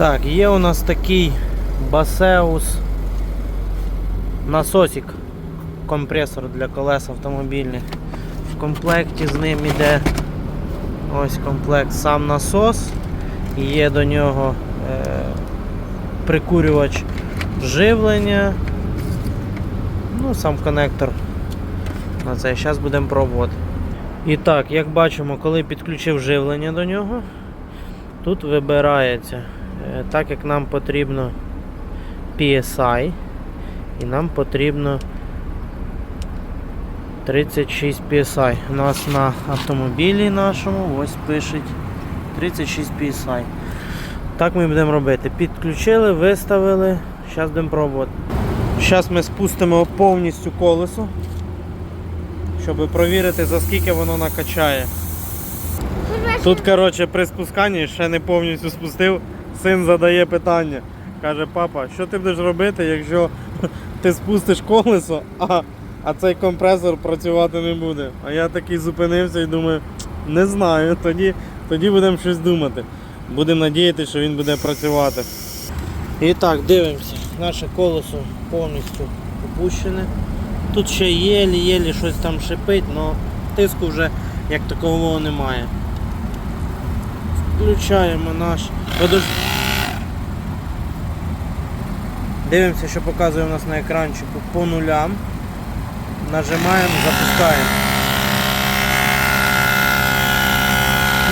Так, є у нас такий Басеус насосик, компресор для колес автомобільних. В комплекті з ним іде ось комплект сам насос. Є до нього е, прикурювач живлення. Ну, сам конектор на це. Зараз будемо пробувати. І так, як бачимо, коли підключив живлення до нього, тут вибирається, так як нам потрібно PSI, і нам потрібно 36 PSI. У нас на автомобілі нашому ось пишуть 36 PSI. Так ми будемо робити. Підключили, виставили, зараз будемо пробувати. Зараз ми спустимо повністю колесо, щоб провірити, за скільки воно накачає. Тут, коротше, при спусканні ще не повністю спустив. Син задає питання. Каже, папа, що ти будеш робити, якщо ти спустиш колесо, а, а цей компресор працювати не буде. А я такий зупинився і думаю, не знаю, тоді, тоді будемо щось думати. Будемо надіятися, що він буде працювати. І так, дивимося. Наше колесо повністю опущене. Тут ще єлі-єлі щось там шипить, але тиску вже як такового немає. Включаємо наш. Дивимося, що показує у нас на екранчику по нулям. Нажимаємо, запускаємо.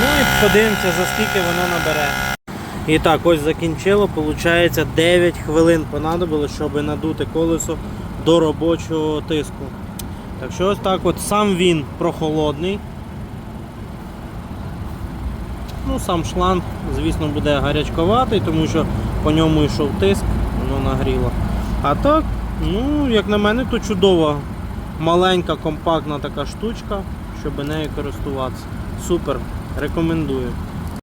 Ну і подивимося, за скільки воно набере. І так, ось закінчило. Получається 9 хвилин понадобилось, щоб надути колесо до робочого тиску. Так що ось так от сам він прохолодний. Ну, сам шланг, звісно, буде гарячковатий, тому що по ньому йшов тиск, воно нагріло. А так, ну, як на мене, то чудова, маленька, компактна така штучка, щоб нею користуватися. Супер, рекомендую.